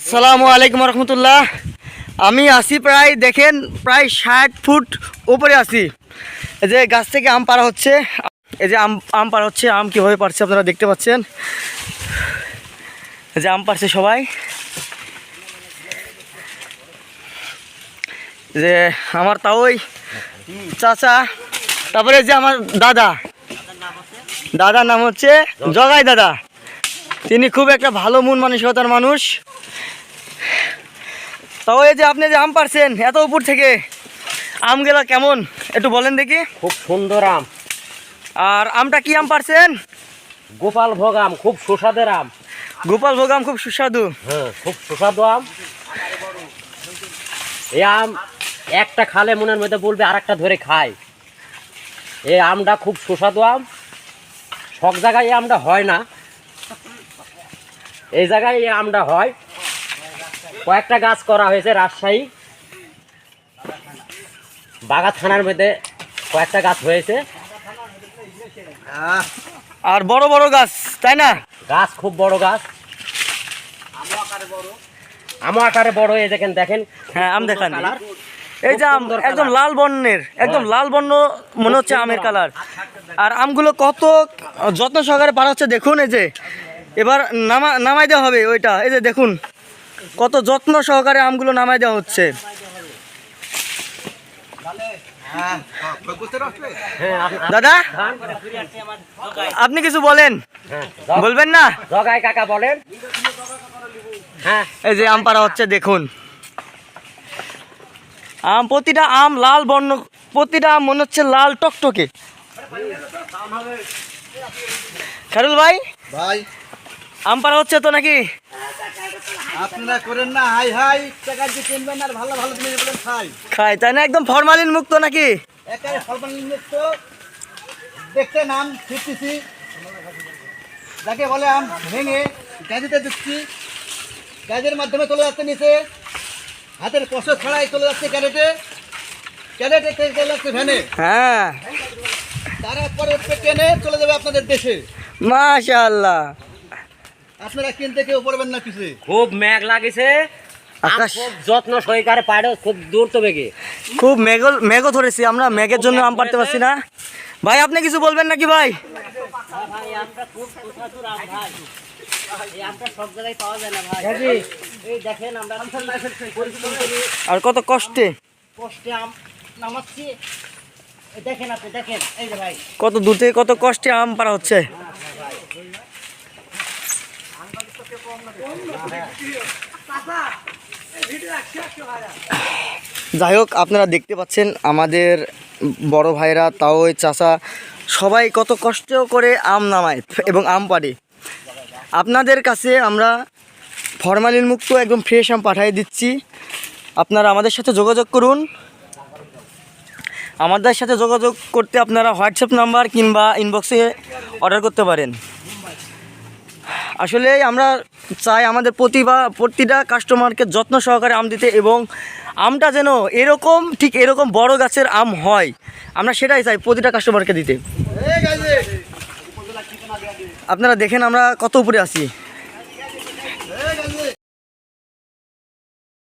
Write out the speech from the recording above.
আসসালামু আলাইকুম রহমতুল্লাহ। আমি আসি প্রায়, দেখেন, প্রায় ষাট ফুট উপরে আসি এই যে গাছ থেকে আম পাড়া হচ্ছে। এই যে আম আম পাড়া হচ্ছে, আম কীভাবে পারছে আপনারা দেখতে পাচ্ছেন। যে আম পারছে সবাই। যে আমার তাওই চাচা, তারপরে যে আমার দাদা। দাদার নাম হচ্ছে জগাই দাদা। তিনি খুব একটা ভালো মন মানসিকতার মানুষ। তাও এই যে আপনি যে আম পারছেন এত উপর থেকে আমগুলা কেমন? একটু বলেন দেখি। খুব সুন্দর আম। আর আমটা কি আম পারছেন গোপাল ভোগ আম খুব সুস্বাদের আম। গোপাল ভোগ আম খুব সুস্বাদু। হ্যাঁ খুব সুস্বাদু আম। এই আম একটা খালে মনের মধ্যে বলবে আর একটা ধরে খায়। এই আমটা খুব সুস্বাদু আম। সব জায়গায় এই আমটা হয় না। এই জায়গায় এই আমটা হয়। কয়েকটা গাছ করা হয়েছে রাজশাহী। বাগা থানার মধ্যে কয়েকটা গাছ হয়েছে। আর বড় বড় গাছ তাই না? গাছ খুব বড় গাছ। আমও আকারে বড় এই দেখেন দেখেন। হ্যাঁ আম দেখান। এই যে আম একদম লাল বর্ণের একদম হ্যাঁ। লাল বর্ণ মনে হচ্ছে আমের কালার। আর আমগুলো কত যত্ন সহকারে পারা হচ্ছে দেখুন এই যে। এবার নামা নামাই দেওয়া হবে ওইটা। এই যে দেখুন কত যত্ন সহকারে আমগুলো নামাই দেওয়া হচ্ছে। হ্যাঁ দাদা আপনি কিছু বলেন। হ্যাঁ, বলবেন না? জগাই কাকা বলেন। হ্যাঁ। এই যে আম পাড়া হচ্ছে দেখুন। আম প্রতিটা আম লাল বর্ণ প্রতিটা আম মনে হচ্ছে লাল টকটকে। খারুল ভাই? ভাই। আম পাড়া হচ্ছে তো নাকি? আপনারা করেন না হাই হাই। টাকা দিয়ে কিনবেন আর ভালো ভালো জিনিস বলেন খাই। খাই তাই না? একদম ফরমালিন মুক্ত নাকি? একেবারে ফরমালিন মুক্ত। দেখতে নাম ফিরতেছি। যাকে বলে আম ভেঙে গাজিতে দিচ্ছি। গাজের মাধ্যমে চলে যাচ্ছে নিচে। হাতের কষ্ট ছাড়াই চলে যাচ্ছে ক্যারেটে ক্যারেটে চলে যাচ্ছে ভ্যানে। হ্যাঁ। তারপরে ট্রেনে চলে যাবে আপনাদের দেশে। মাশাআল্লাহ। আপনারা কিনতে কেউ পড়বেন না পিছিয়ে খুব মেঘ লাগিছে। আম আকাশ। খুব যত্ন সহকারে পাড়ে খুব দূর তো বেগে। খুব মেঘ মেঘও ধরেছি আমরা মেঘের জন্য আম পারতে পারছি না। ভাই আপনি কিছু বলবেন নাকি ভাই? ভাই আমটা খুব সুস্বাদু আম ভাই। এই আমটা সব জায়গায় পাওয়া যায় না ভাই। এই দেখেন আমরা পরিশ্রম করি আর কত কষ্টে। কষ্টে আম নামাচ্ছি। দেখেন আপনি দেখেন। এই যে ভাই। কত দূর থেকে কত কষ্টে আম পাড়া হচ্ছে। যাই হোক, আপনারা দেখতে পাচ্ছেন আমাদের বড় ভাইরা তাও চাষা সবাই কত কষ্ট করে আম নামায় এবং আম পাড়ে। আপনাদের কাছে আমরা ফরমালিন মুক্ত একদম ফ্রেশ আম পাঠিয়ে দিচ্ছি। আপনারা আমাদের সাথে যোগাযোগ করুন। আমাদের সাথে যোগাযোগ করতে আপনারা হোয়াটসঅ্যাপ নাম্বার কিংবা ইনবক্সে অর্ডার করতে পারেন। আসলে আমরা চাই আমাদের প্রতিভা, প্রতিটা কাস্টমারকে যত্ন সহকারে আম দিতে এবং আমটা যেন এরকম, ঠিক এরকম বড় গাছের আম হয়। আমরা সেটাই চাই প্রতিটা কাস্টমারকে দিতে। আপনারা দেখেন আমরা কত উপরে আছি।